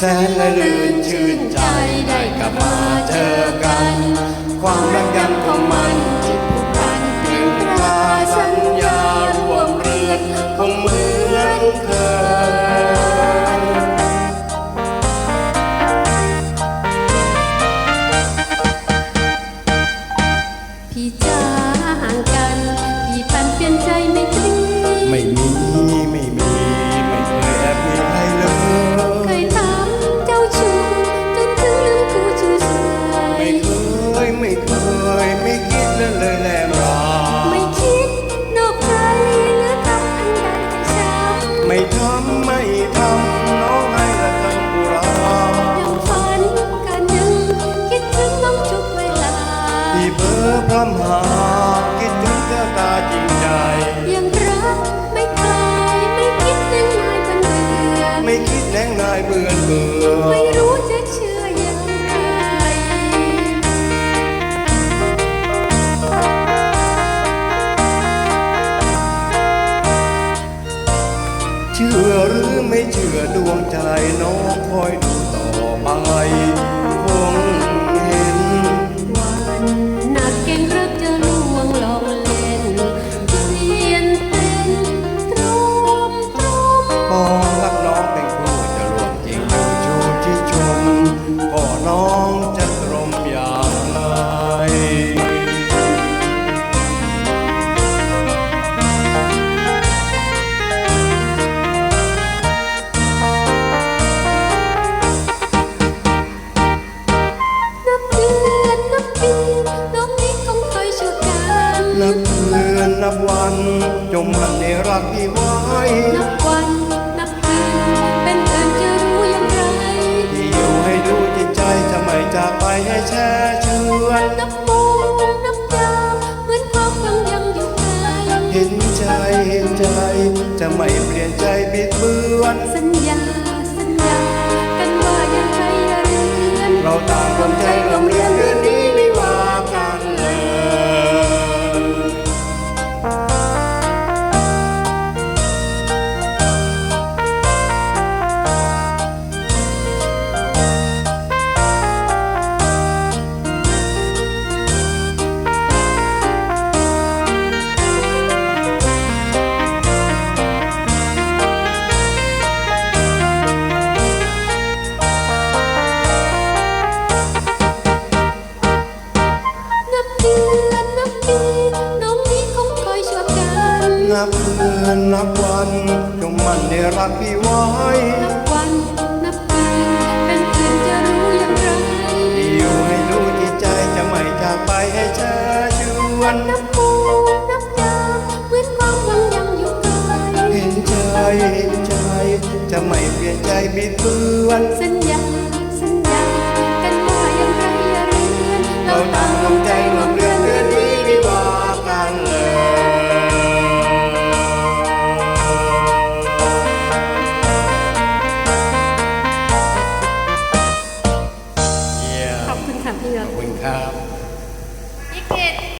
แเบอร์พร่ำหาคิดถึงแก้วตาจริงใจ ยังรักไม่คลายไม่คิดเป็นนายเป็นเบื่อไม่คิดแน่งนายเบื่อเบื่อไม่รู้จะเชื่ออย่างไร เชื่อหรือไม่เชื่อดวงใจน้องคอยดูต่อไปคง ก็น้องจะตรมอย่างไรนับเดือนนับปีน้องนี้คงคอยช่วยกันนับเดือนนับวัน จงมันในรักที่ไว้ นับวัน จะไม่เปลี่ยนใจบิดเบือนสัญญา สัญญา กันว่ายังไงอย่าเรือนเราต่างรวมใจลงเรียนเดือ นนับเดือนนับวันจงมันในรักที่ไว้